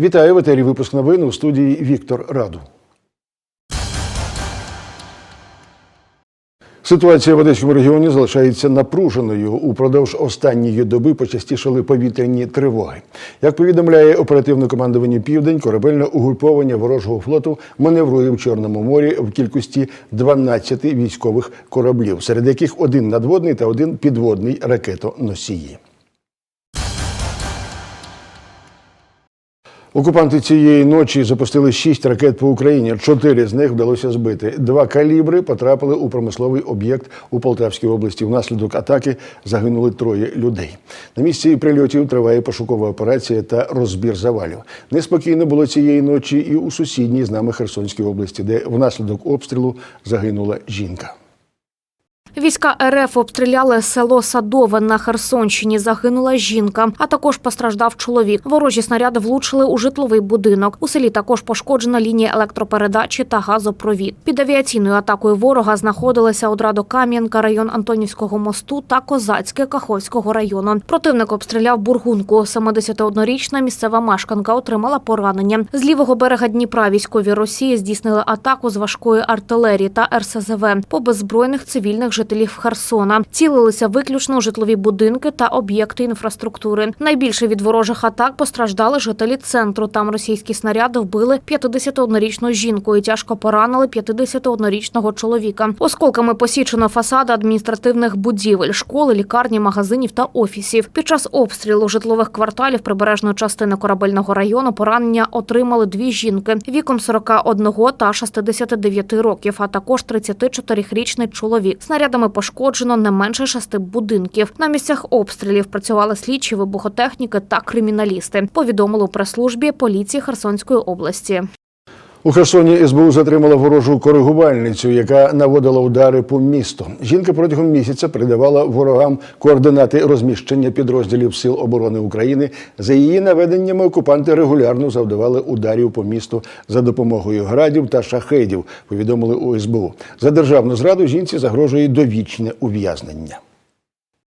Вітаю в етері випуск новин у студії Віктор Раду. Ситуація в Одеському регіоні залишається напруженою. Упродовж останньої доби почастішали повітряні тривоги. Як повідомляє оперативне командування Південь, корабельне угруповання ворожого флоту маневрує в Чорному морі в кількості 12 військових кораблів, серед яких один надводний та один підводний ракетоносії. Окупанти цієї ночі запустили шість ракет по Україні. Чотири з них вдалося збити. Два калібри потрапили у промисловий об'єкт у Полтавській області. Внаслідок атаки загинули троє людей. На місці прильотів триває пошукова операція та розбір завалів. Неспокійно було цієї ночі і у сусідній з нами Херсонській області, де внаслідок обстрілу загинула жінка. Війська РФ обстріляли село Садове на Херсонщині. Загинула жінка, а також постраждав чоловік. Ворожі снаряди влучили у житловий будинок. У селі також пошкоджена лінія електропередачі та газопровід. Під авіаційною атакою ворога знаходилися Одрадо-Кам'янка, район Антонівського мосту та Козацьке Каховського району. Противник обстріляв бургунку. 71-річна місцева мешканка отримала поранення. З лівого берега Дніпра військові Росії здійснили атаку з важкої артилерії та РСЗВ по беззбройних цивільних жителів Херсона. Цілилися виключно житлові будинки та об'єкти інфраструктури. Найбільше від ворожих атак постраждали жителі центру. Там російські снаряди вбили 51-річну жінку і тяжко поранили 51-річного чоловіка. Осколками посічено фасади адміністративних будівель, школи, лікарні, магазинів та офісів. Під час обстрілу житлових кварталів прибережної частини корабельного району поранення отримали дві жінки віком 41 та 69 років, а також 34-річний чоловік. Снарядами пошкоджено не менше шести будинків. На місцях обстрілів працювали слідчі, вибухотехніки та криміналісти. Повідомили у прес-службі поліції Херсонської області. У Херсоні СБУ затримала ворожу коригувальницю, яка наводила удари по місту. Жінка протягом місяця передавала ворогам координати розміщення підрозділів Сил оборони України. За її наведеннями окупанти регулярно завдавали ударів по місту за допомогою градів та шахедів. Повідомили у СБУ. За державну зраду жінці загрожує довічне ув'язнення.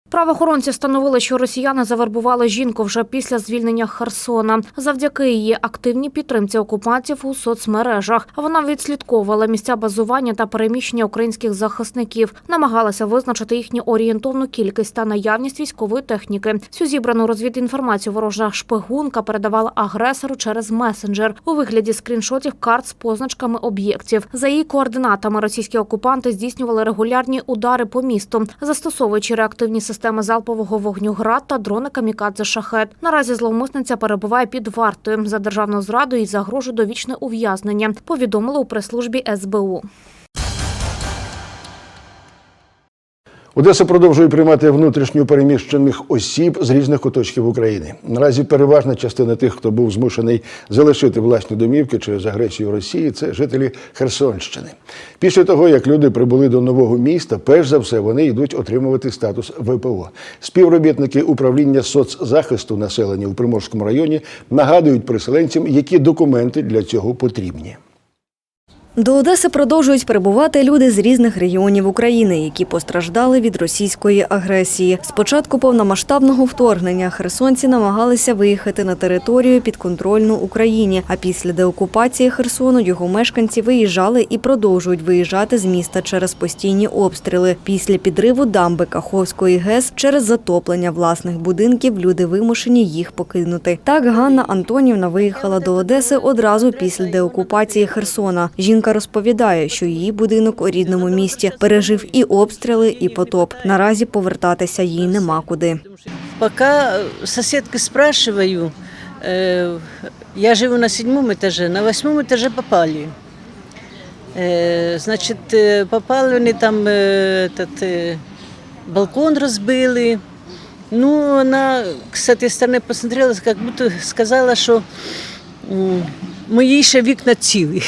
Правоохоронці встановили, що росіяни завербували жінку вже після звільнення Херсона. Завдяки її активній підтримці окупантів у соцмережах. Вона відслідковувала місця базування та переміщення українських захисників, намагалася визначити їхню орієнтовну кількість та наявність військової техніки. Всю зібрану розвідінформацію ворожа шпигунка передавала агресору через месенджер у вигляді скріншотів карт з позначками об'єктів. За її координатами російські окупанти здійснювали регулярні удари по місту, застосовуючи реактивні системи залпового вогню град та дрони камікадзе шахет. Наразі зловмисниця перебуває під вартою за державну зраду і загрожує довічне ув'язнення. Повідомили у прес-службі СБУ. Одеса продовжує приймати внутрішньо переміщених осіб з різних куточків України. Наразі переважна частина тих, хто був змушений залишити власні домівки через агресію Росії, це жителі Херсонщини. Після того, як люди прибули до нового міста, перш за все вони йдуть отримувати статус ВПО. Співробітники управління соцзахисту населення у Приморському районі нагадують переселенцям, які документи для цього потрібні. До Одеси продовжують перебувати люди з різних регіонів України, які постраждали від російської агресії. З початку повномасштабного вторгнення херсонці намагалися виїхати на територію підконтрольну Україні. А після деокупації Херсону його мешканці виїжджали і продовжують виїжджати з міста через постійні обстріли. Після підриву дамби Каховської ГЕС через затоплення власних будинків люди вимушені їх покинути. Так Ганна Антонівна виїхала до Одеси одразу після деокупації Херсона. Жінка розповідає, що її будинок у рідному місті пережив і обстріли, і потоп. Наразі повертатися їй нема куди. Пока соседки спрашиваю, э, я живу на седьмом этаже, на восьмом этаже попали. Э, Значит, э, попали вони там э, этот, э, балкон разбили. Ну, она с этой стороны посмотрела, как будто сказала, что м, мої ще вікна цілі.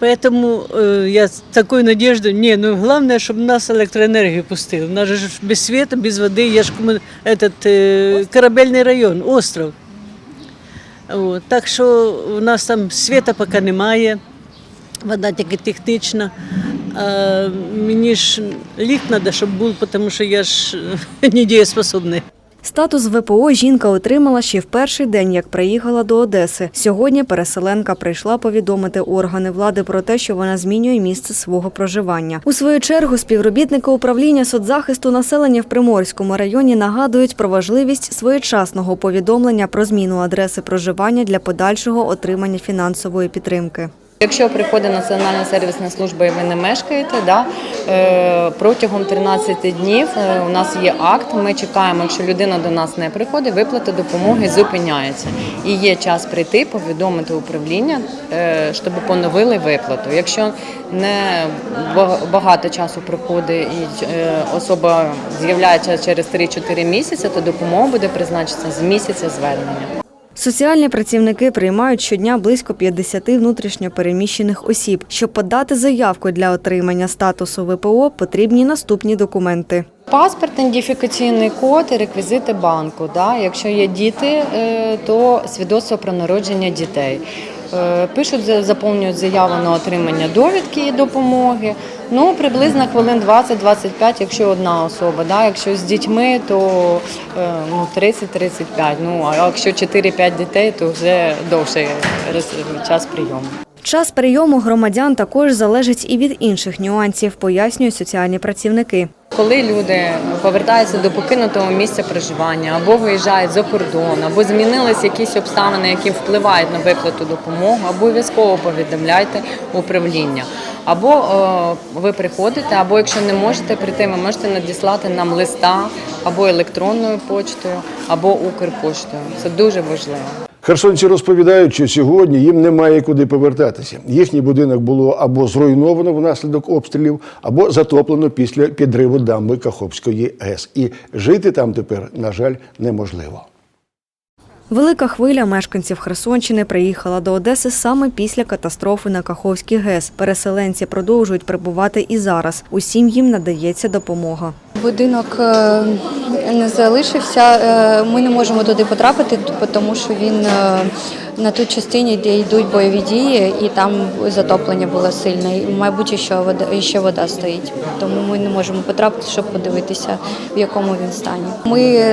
Поэтому э, я с такой надеждой, не, ну главное, чтобы нас электроэнергию пустили. У нас же ж без света, без воды, я ж кому- этот э, корабельный район, остров. От, так що у нас там світа поки немає, вода тільки технічна. А мені ж лік треба, щоб був, тому що я ж недієспособний. Статус ВПО жінка отримала ще в перший день, як приїхала до Одеси. Сьогодні переселенка прийшла повідомити органи влади про те, що вона змінює місце свого проживання. У свою чергу співробітники управління соцзахисту населення в Приморському районі нагадують про важливість своєчасного повідомлення про зміну адреси проживання для подальшого отримання фінансової підтримки. Якщо приходить Національна сервісна служба і ви не мешкаєте, да, е, протягом 13 днів е, у нас є акт. Ми чекаємо, якщо людина до нас не приходить, виплата допомоги зупиняється. І є час прийти, повідомити управління, е, щоб поновили виплату. Якщо не ба- багато часу проходить і особа з'являється через 3-4 місяці, то допомога буде призначена з місяця звернення. Соціальні працівники приймають щодня близько 50 внутрішньопереміщених осіб. Щоб подати заявку для отримання статусу ВПО, потрібні наступні документи. Паспорт, ідентифікаційний код і реквізити банку. Якщо є діти, е, то свідоцтво про народження дітей. Е, Пишуть, за- заповнюють заяву на отримання довідки і допомоги. Ну, приблизно хвилин 20-25, якщо одна особа. Да? Якщо з дітьми, то е, ну, 30-35. Ну, а якщо 4-5 дітей, то вже довший час прийому. Час прийому громадян також залежить і від інших нюансів, пояснюють соціальні працівники. Коли люди повертаються до покинутого місця проживання або виїжджають за кордон, або змінились якісь обставини, які впливають на виплату допомоги, обов'язково повідомляйте управління. Або е, ви приходите, або якщо не можете прийти, ви можете надіслати нам листа або електронною почтою, або Укрпоштою. Це дуже важливо. Херсонці розповідають, що сьогодні їм немає куди повертатися. Їхній будинок було або зруйновано внаслідок обстрілів, або затоплено після підриву дамби Каховської ГЕС. І жити там тепер, на жаль, неможливо. Велика хвиля мешканців Херсонщини приїхала до Одеси саме після катастрофи на Каховській ГЕС. Переселенці продовжують прибувати і зараз. Усім їм надається допомога. Будинок е, не залишився. Е, Ми не можемо туди потрапити, тому що він е, на тій частині, де йдуть бойові дії, і там затоплення було сильне. Мабуть, ще вода, ще вода стоїть. Тому ми не можемо потрапити, щоб подивитися, в якому він стані. Ми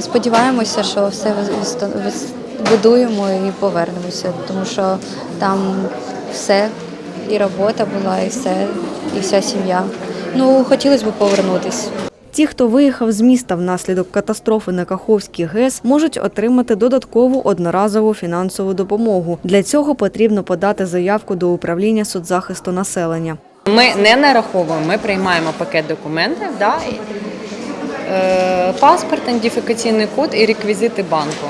сподіваємося, що все будуємо і повернемося, тому що там все, і робота була, і все, і вся сім'я. Ну, хотілося б повернутися. Ті, хто виїхав з міста внаслідок катастрофи на Каховській ГЕС, можуть отримати додаткову одноразову фінансову допомогу. Для цього потрібно подати заявку до управління соцзахисту населення. Ми не нараховуємо, ми приймаємо пакет документів, да, і, е, паспорт, ідентифікаційний код і реквізити банку.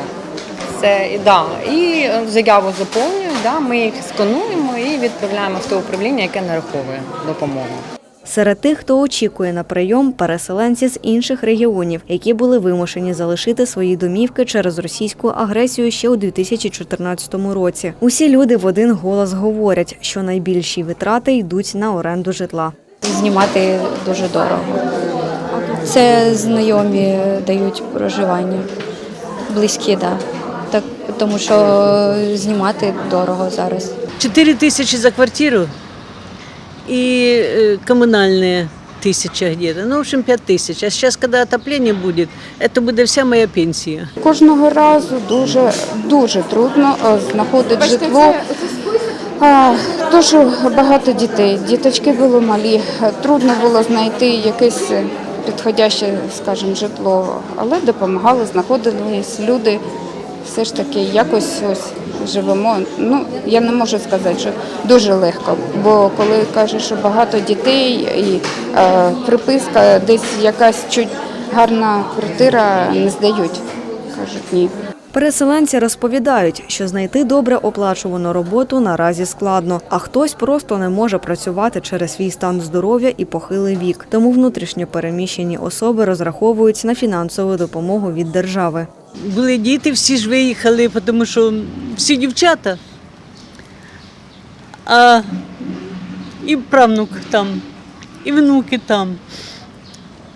Це і да, і заяву заповнюють, да, ми їх скануємо і відправляємо в те управління, яке нараховує допомогу. Серед тих, хто очікує на прийом, переселенці з інших регіонів, які були вимушені залишити свої домівки через російську агресію ще у 2014 році. Усі люди в один голос говорять, що найбільші витрати йдуть на оренду житла. Знімати дуже дорого. Це знайомі дають проживання, близькі, да. так. Тому що знімати дорого зараз. 4 тысячи за квартиру и э, коммунальные тысяча где-то. Ну, в общем, 5 тысяч. А сейчас, когда отопление будет, это будет вся моя пенсия. Кожного разу дуже дуже трудно е, знаходити житло. А, Дуже багато дітей. Діточки були малі. Е, Трудно було знайти якесь е, підходяще, скажімо, житло, але допомагали, знаходились люди. Все ж таки, якось ось живемо. Ну я не можу сказати, що дуже легко. Бо коли кажуть, що багато дітей і е, приписка, десь якась чуть гарна квартира не здають. Кажуть, ні. Переселенці розповідають, що знайти добре оплачувану роботу наразі складно, а хтось просто не може працювати через свій стан здоров'я і похилий вік. Тому внутрішньо переміщені особи розраховують на фінансову допомогу від держави. Були діти, всі ж виїхали, тому що всі дівчата. А і правнук там, і внуки там.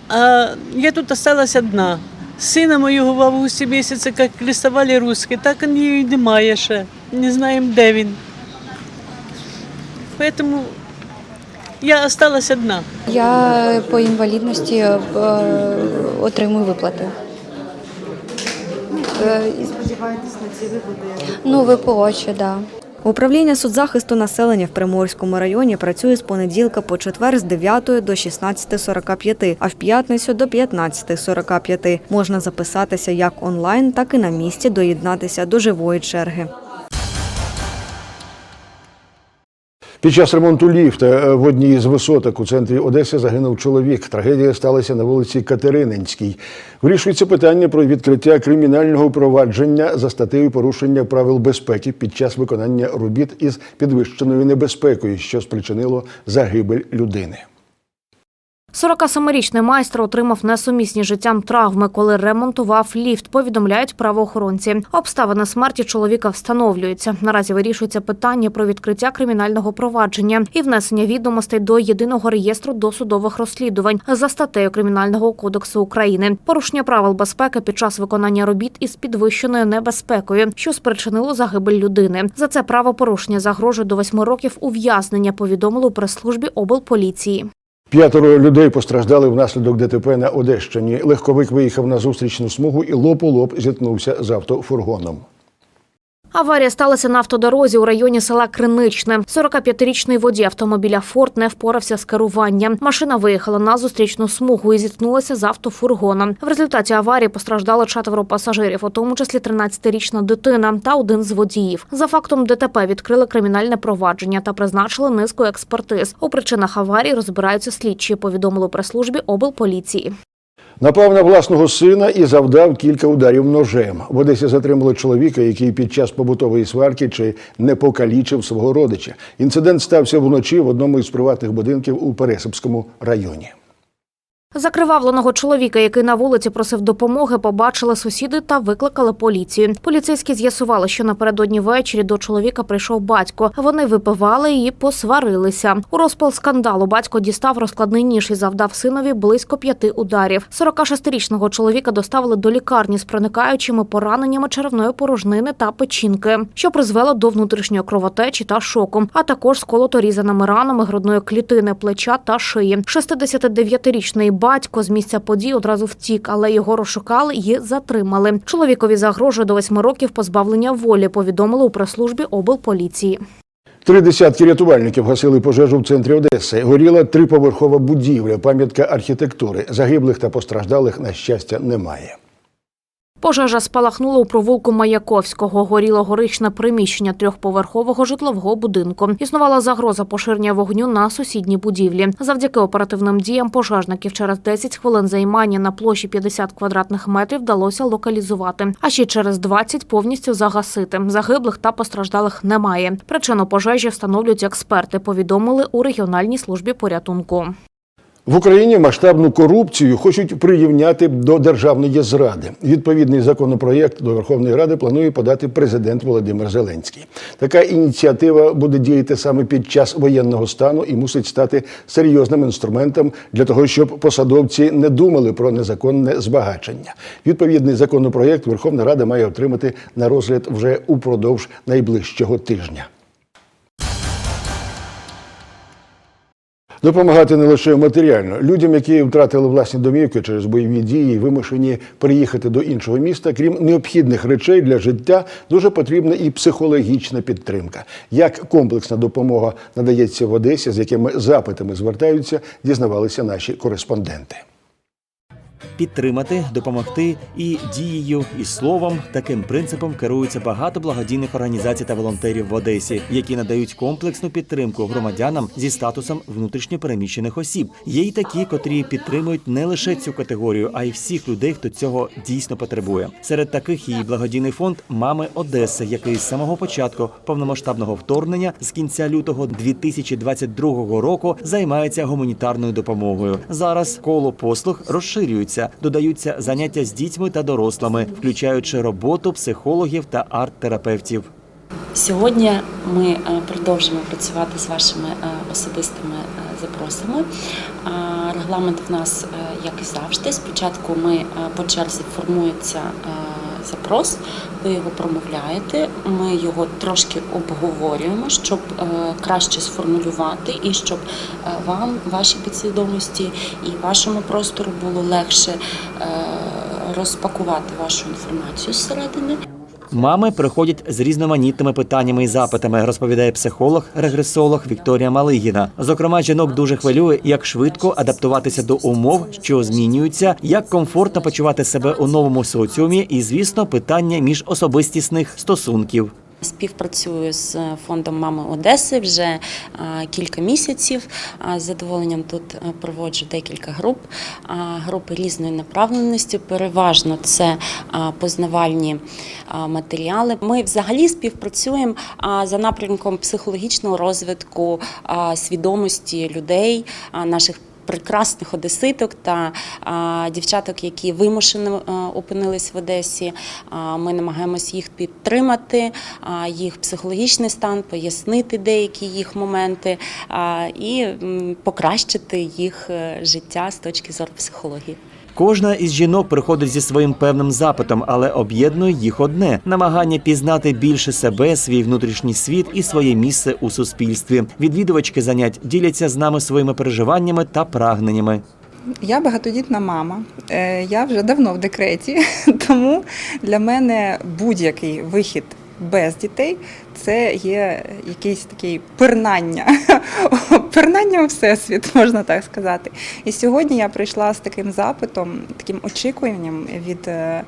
А я тут осталась одна. Сина моєго в августі місяці, як лісували русські, так і її немає ще. Не знаємо, де він. Тому я осталась одна. Я по інвалідності е, отримую виплати. Е, Сподіваєтесь на ці виплати? Ну, ВПО ще, да. Управління соцзахисту населення в Приморському районі працює з понеділка по четвер з 9 до 16.45, а в п'ятницю до 15.45. Можна записатися як онлайн, так і на місці доєднатися до живої черги. Під час ремонту ліфта е, в одній з висоток у центрі Одеси загинув чоловік. Трагедія сталася на вулиці Катерининській. Вирішується питання про відкриття кримінального провадження за статтею порушення правил безпеки під час виконання робіт із підвищеною небезпекою, що спричинило загибель людини. 47-річний майстер отримав несумісні життям травми, коли ремонтував ліфт. Повідомляють правоохоронці. Обставини смерті чоловіка встановлюються. Наразі вирішується питання про відкриття кримінального провадження і внесення відомостей до єдиного реєстру досудових розслідувань за статтею Кримінального кодексу України. Порушення правил безпеки під час виконання робіт із підвищеною небезпекою, що спричинило загибель людини. За це правопорушення загрожує до восьми років ув'язнення. Повідомили у прес-службі облполіції. П'ятеро людей постраждали внаслідок ДТП на Одещині. Легковик виїхав на зустрічну смугу і лоб у лоб зіткнувся з автофургоном. Аварія сталася на автодорозі у районі села Криничне. 45-річний водій автомобіля «Форд» не впорався з керуванням. Машина виїхала на зустрічну смугу і зіткнулася з автофургоном. В результаті аварії постраждало четверо пасажирів, у тому числі 13-річна дитина та один з водіїв. За фактом ДТП відкрили кримінальне провадження та призначили низку експертиз. У причинах аварії розбираються слідчі. Повідомили у прес-службі облполіції. Напав на власного сина і завдав кілька ударів ножем. В Одесі затримали чоловіка, який під час побутової сварки чи не покалічив свого родича. Інцидент стався вночі в одному із приватних будинків у Пересипському районі. Закривавленого чоловіка, який на вулиці просив допомоги, побачили сусіди та викликали поліцію. Поліцейські з'ясували, що напередодні ввечері до чоловіка прийшов батько. Вони випивали і посварилися. У розпал скандалу батько дістав розкладний ніж і завдав синові близько п'яти ударів. 46-річного чоловіка доставили до лікарні з проникаючими пораненнями черевної порожнини та печінки, що призвело до внутрішньої кровотечі та шоку, а також з колоторізаними ранами грудної клітини, плеча та шиї. 69-річний батько з місця подій одразу втік, але його розшукали і затримали. Чоловікові загрожує до восьми років позбавлення волі. Повідомили у прес-службі облполіції. Три десятки рятувальників гасили пожежу в центрі Одеси. Горіла триповерхова будівля, пам'ятка архітектури. Загиблих та постраждалих, на щастя, немає. Пожежа спалахнула у провулку Маяковського. Горіло горичне приміщення трьохповерхового житлового будинку. Існувала загроза поширення вогню на сусідні будівлі. Завдяки оперативним діям пожежників через 10 хвилин займання на площі 50 квадратних метрів вдалося локалізувати. А ще через 20 повністю загасити. Загиблих та постраждалих немає. Причину пожежі встановлюють експерти. Повідомили у регіональній службі порятунку. В Україні масштабну корупцію хочуть прирівняти до державної зради. Відповідний законопроєкт до Верховної Ради планує подати президент Володимир Зеленський. Така ініціатива буде діяти саме під час воєнного стану і мусить стати серйозним інструментом для того, щоб посадовці не думали про незаконне збагачення. Відповідний законопроєкт Верховна Рада має отримати на розгляд вже упродовж найближчого тижня. Допомагати не лише матеріально людям, які втратили власні домівки через бойові дії, вимушені переїхати до іншого міста. Крім необхідних речей для життя, дуже потрібна і психологічна підтримка. Як комплексна допомога надається в Одесі, з якими запитами звертаються, дізнавалися наші кореспонденти. Підтримати, допомогти і дією, і словом. Таким принципом керується багато благодійних організацій та волонтерів в Одесі, які надають комплексну підтримку громадянам зі статусом внутрішньопереміщених осіб. Є й такі, котрі підтримують не лише цю категорію, а й всіх людей, хто цього дійсно потребує. Серед таких і благодійний фонд Мами Одеси, який з самого початку повномасштабного вторгнення з кінця лютого 2022 року займається гуманітарною допомогою. Зараз коло послуг розширюється, додаються заняття з дітьми та дорослими, включаючи роботу психологів та арт-терапевтів. Сьогодні ми е, продовжимо працювати з вашими е, особистими е, запросами. Регламент в нас, як і завжди. Спочатку ми по черзі формується запрос, ви його промовляєте, ми його трошки обговорюємо, щоб е, краще сформулювати і щоб е, вам, вашій підсвідомості і вашому простору було легше е, розпакувати вашу інформацію зсередини. Мами приходять з різноманітними питаннями і запитами, розповідає психолог, регресолог Вікторія Малигіна. Зокрема, жінок дуже хвилює, як швидко адаптуватися до умов, що змінюються, як комфортно почувати себе у новому соціумі, і звісно, питання міжособистісних стосунків. Співпрацюю з фондом Мами Одеси вже е, кілька місяців. Е, З задоволенням тут е, проводжу декілька груп, групи різної направленості. Переважно це познавальні матеріали. Ми взагалі співпрацюємо за напрямком психологічного розвитку свідомості людей, наших прекрасних одеситок та дівчаток, які вимушено опинились в Одесі. А, ми намагаємось їх підтримати, їх психологічний стан, пояснити деякі їх моменти і покращити їх е, життя з точки зору психології. Кожна із жінок приходить зі своїм певним запитом, але об'єднує їх одне намагання пізнати більше себе, свій внутрішній світ і своє місце у суспільстві. Відвідувачки занять діляться з нами своїми переживаннями та прагненнями. Я багатодітна мама. Е, Я вже давно в декреті, тому для мене будь-який вихід без дітей це є якийсь такий пирнання, пирнання у всесвіт, можна так сказати. І сьогодні я прийшла з таким запитом, таким очікуванням від е,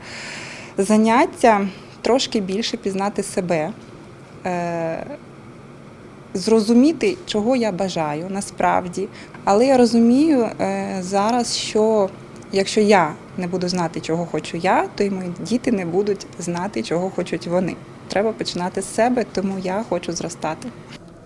заняття трошки більше пізнати себе. е, зрозуміти, чого я бажаю насправді. Але я розумію е, зараз, що якщо я не буду знати, чого хочу я, то й мої діти не будуть знати, чого хочуть вони. Треба починати з себе, тому я хочу зростати.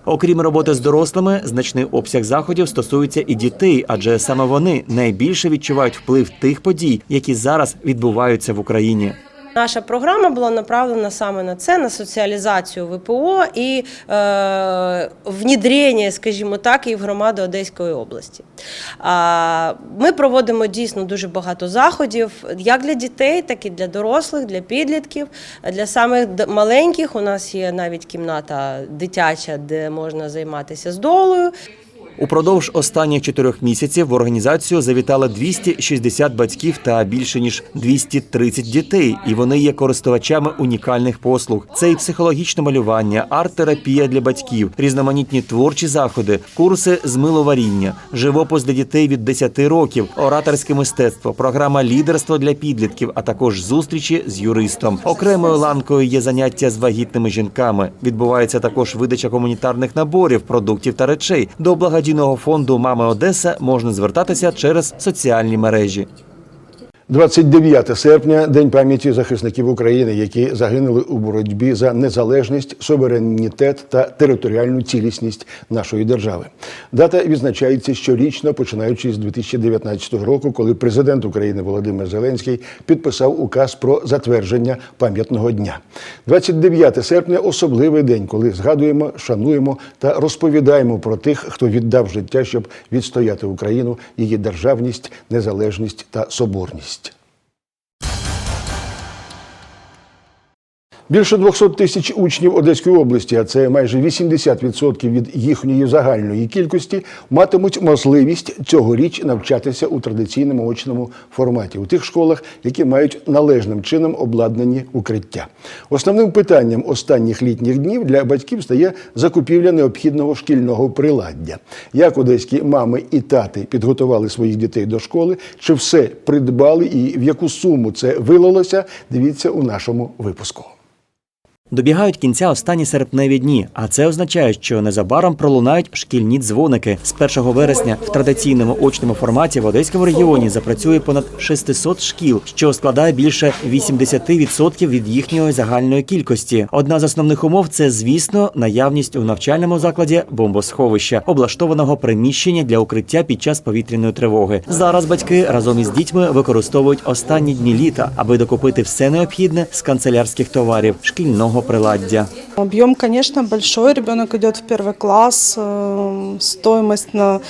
Окрім роботи з дорослими, значний обсяг заходів стосується і дітей, адже саме вони найбільше відчувають вплив тих подій, які зараз відбуваються в Україні. Наша програма була направлена саме на це, на соціалізацію ВПО і е, внедрення, скажімо так, і в громади Одеської області. А, ми проводимо дійсно дуже багато заходів, як для дітей, так і для дорослих, для підлітків. Для самих маленьких у нас є навіть кімната дитяча, де можна займатися з долою. Упродовж останніх чотирьох місяців в організацію завітали 260 батьків та більше ніж 230 дітей, і вони є користувачами унікальних послуг. Це і психологічне малювання, арт-терапія для батьків, різноманітні творчі заходи, курси з миловаріння, живопис для дітей від 10 років, ораторське мистецтво, програма лідерство для підлітків, а також зустрічі з юристом. Окремою ланкою є заняття з вагітними жінками. Відбувається також видача гуманітарних наборів, продуктів та речей. До благодійного фонду Мами Одеса можна звертатися через соціальні мережі. 29 серпня День пам'яті захисників України, які загинули у боротьбі за незалежність, суверенітет та територіальну цілісність нашої держави. Дата відзначається щорічно, починаючи з 2019 року, коли президент України Володимир Зеленський підписав указ про затвердження пам'ятного дня. 29 серпня особливий день, коли згадуємо, шануємо та розповідаємо про тих, хто віддав життя, щоб відстояти Україну, її державність, незалежність та соборність. Більше 200 тисяч учнів Одеської області, а це майже 80% від їхньої загальної кількості, матимуть можливість цьогоріч навчатися у традиційному очному форматі у тих школах, які мають належним чином обладнані укриття. Основним питанням останніх літніх днів для батьків стає закупівля необхідного шкільного приладдя. Як одеські мами і тати підготували своїх дітей до школи, чи все придбали і в яку суму це вилилося, дивіться у нашому випуску. Добігають кінця останні серпневі дні, а це означає, що незабаром пролунають шкільні дзвоники. З 1 вересня в традиційному очному форматі в Одеському регіоні запрацює понад 600 шкіл, що складає більше 80% від їхньої загальної кількості. Одна з основних умов це, звісно, наявність у навчальному закладі бомбосховища, облаштованого приміщення для укриття під час повітряної тривоги. Зараз батьки разом із дітьми використовують останні дні літа, аби докупити все необхідне з канцелярських товарів шкільного приладдя. Объем, конечно, большой. Ребенок идет в первый класс. э, Стоимость на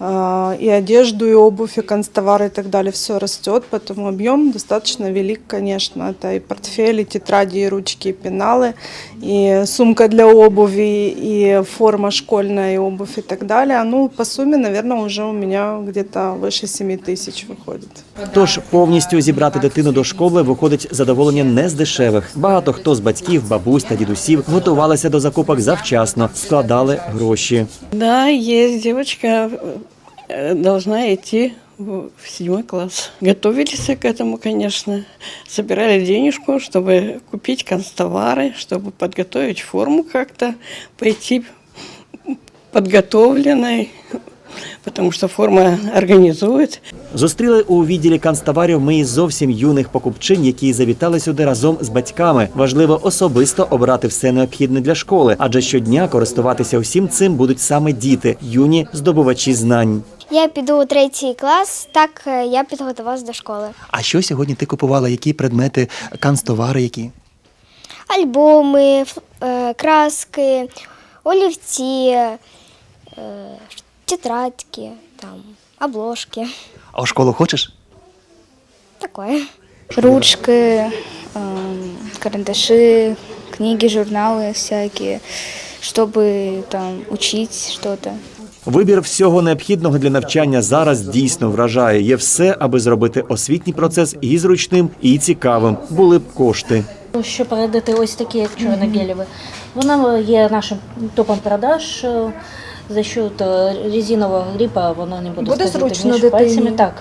а, и одежду, и обувь, и канцтовары и так далее, все растет, поэтому объем достаточно велик, конечно. Это и портфели, и тетради, и ручки, и пеналы, и сумка для обуви, и форма школьная, и обувь и так далее. Ну, по сумме, наверное, уже у меня где-то выше 7 тысяч выходит. Тож повністю зібрати дитину до школи виходить задоволення не з дешевих. Багато хто з батьків, бабусь та дідусів готувалися до закупок завчасно, складали гроші. Да, есть девочка, э, должна идти в в седьмой класс. Готовились к этому, конечно. Собирали денежку, чтобы купить канцтовары, чтобы подготовить форму как-то, пойти подготовленной, потому что форма организует. Зустріли у відділі канцтоварів ми із зовсім юних покупчин, які завітали сюди разом з батьками. Важливо особисто обрати все необхідне для школи, адже щодня користуватися усім цим будуть саме діти, юні здобувачі знань. Я піду у третій клас, так е, я підготувалася до школи. А що сьогодні ти купувала? Які предмети, канцтовари які? Альбоми, е, краски, олівці, е, тетрадки, там, обложки. А у школу хочеш? Такое. Ручки, карандаши, книги, журналы всякие, чтобы там учить что-то. Вибір всього необхідного для навчання зараз дійсно вражає. Є все, аби зробити освітній процес і зручним, і цікавим. Були б кошти. Що передати ось такі, як чорногелєві. Вона є нашим топом продаж. За счет е, резинового грипа воно не буде, Буде скользити зручно між дитині? пальцями. Так,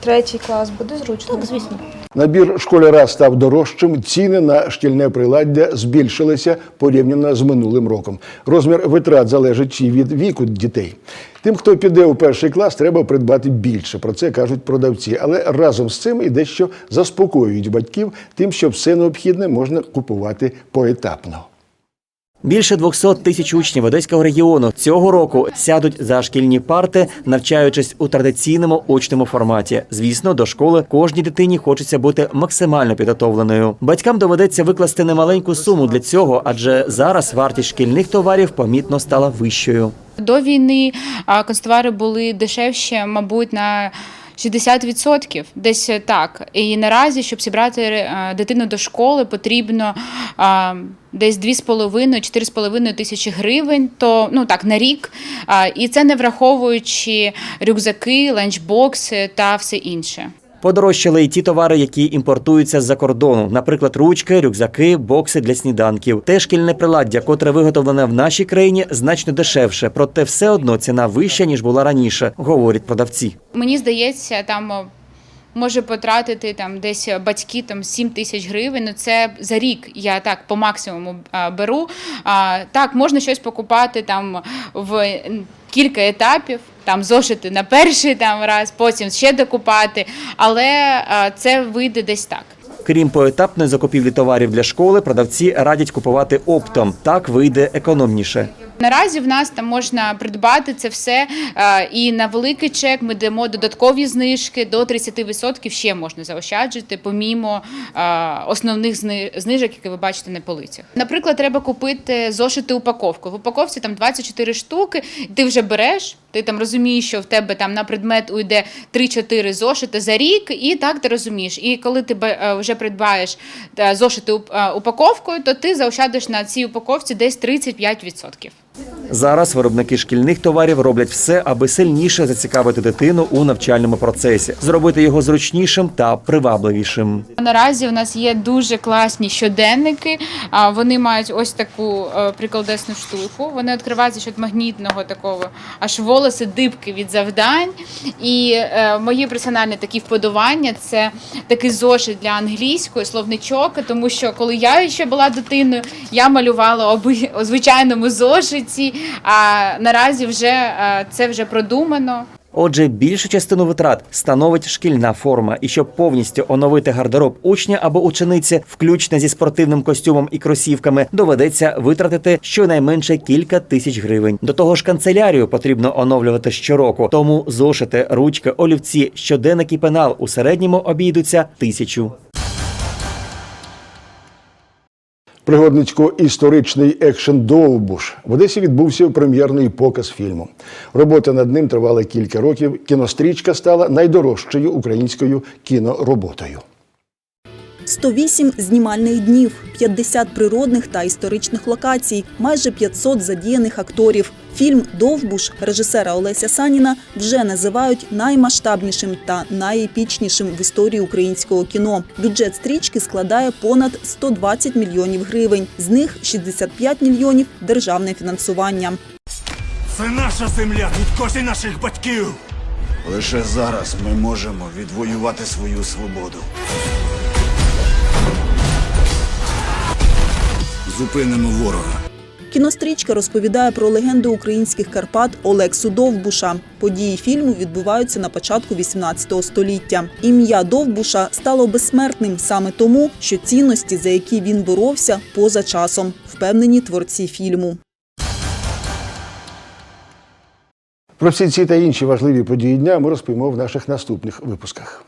Третій клас буде зручно. так, звісно. Набір школяра став дорожчим. Ціни на шкільне приладдя збільшилися порівняно з минулим роком. Розмір витрат залежить і від віку дітей. Тим, хто піде у перший клас, треба придбати більше. Про це кажуть продавці. Але разом з цим і дещо заспокоюють батьків тим, що все необхідне можна купувати поетапно. Більше 200 тисяч учнів Одеського регіону цього року сядуть за шкільні парти, навчаючись у традиційному очному форматі. Звісно, до школи кожній дитині хочеться бути максимально підготовленою. Батькам доведеться викласти немаленьку суму для цього, адже зараз вартість шкільних товарів помітно стала вищою. До війни а, канцтовари були дешевші, мабуть, на 60%, десь так. І наразі, щоб зібрати е, дитину до школи, потрібно десь 2,5-4,5 тисячі гривень, то ну так на рік. І це не враховуючи рюкзаки, ланчбокси та все інше. Подорожчали й ті товари, які імпортуються з-за кордону, наприклад, ручки, рюкзаки, бокси для сніданків. Те шкільне приладдя, котре виготовлене в нашій країні, значно дешевше, проте все одно ціна вища ніж була раніше, говорять продавці. Мені здається, там може потратити там десь батьки там 7 тисяч гривень. Ну це за рік я так по максимуму беру. А, так, можна щось покупати там в кілька етапів. Там зошити на перший там раз, потім ще докупати, але це вийде десь так. Крім поетапної закупівлі товарів для школи, продавці радять купувати оптом. Так вийде економніше. Наразі в нас там можна придбати це все е, і на великий чек ми даємо додаткові знижки до 30% ще можна заощаджити, помімо е, основних знижок, які ви бачите на полицях. Наприклад, треба купити зошити упаковку. В упаковці там 24 штуки, ти вже береш. Ти там розумієш, що в тебе там на предмет уйде 3-4 зошити за рік, і так ти розумієш. І коли ти е, вже придбаєш е, зошити е, упаковкою, то ти заощадиш на цій упаковці десь 35%. Зараз виробники шкільних товарів роблять все, аби сильніше зацікавити дитину у навчальному процесі, зробити його зручнішим та привабливішим. Наразі у нас є дуже класні щоденники. Вони мають ось таку прикладесну штуку. Вони відкриваються від магнітного такого, аж волоси дибки від завдань. І е, мої персональні такі вподобання це такий зошит для англійської, словничок, тому що коли я ще була дитиною, я малювала оби, у звичайному зошиті. А наразі вже е, це вже продумано. Отже, більшу частину витрат становить шкільна форма, і щоб повністю оновити гардероб учня або учениці, включно зі спортивним костюмом і кросівками, доведеться витратити щонайменше кілька тисяч гривень. До того ж, канцелярію потрібно оновлювати щороку. Тому зошити, ручки, олівці, щоденник і пенал у середньому обійдуться тисячу. Пригодницько-історичний екшен Довбуш в Одесі відбувся прем'єрний показ фільму. Робота над ним тривала кілька років. Кінострічка стала найдорожчою українською кінороботою. 108 знімальних днів, 50 природних та історичних локацій, майже 500 задіяних акторів. Фільм Довбуш режисера Олеся Саніна вже називають наймасштабнішим та найепічнішим в історії українського кіно. Бюджет стрічки складає понад 120 мільйонів гривень. З них 65 мільйонів державне фінансування. Це наша земля, тут кості наших батьків. Лише зараз ми можемо відвоювати свою свободу. Зупинимо ворога. Кінострічка розповідає про легенду українських Карпат Олексу Довбуша. Події фільму відбуваються на початку 18 століття. Ім'я Довбуша стало безсмертним саме тому, що цінності, за які він боровся, поза часом, впевнені творці фільму. Про всі ці та інші важливі події дня ми розповімо в наших наступних випусках.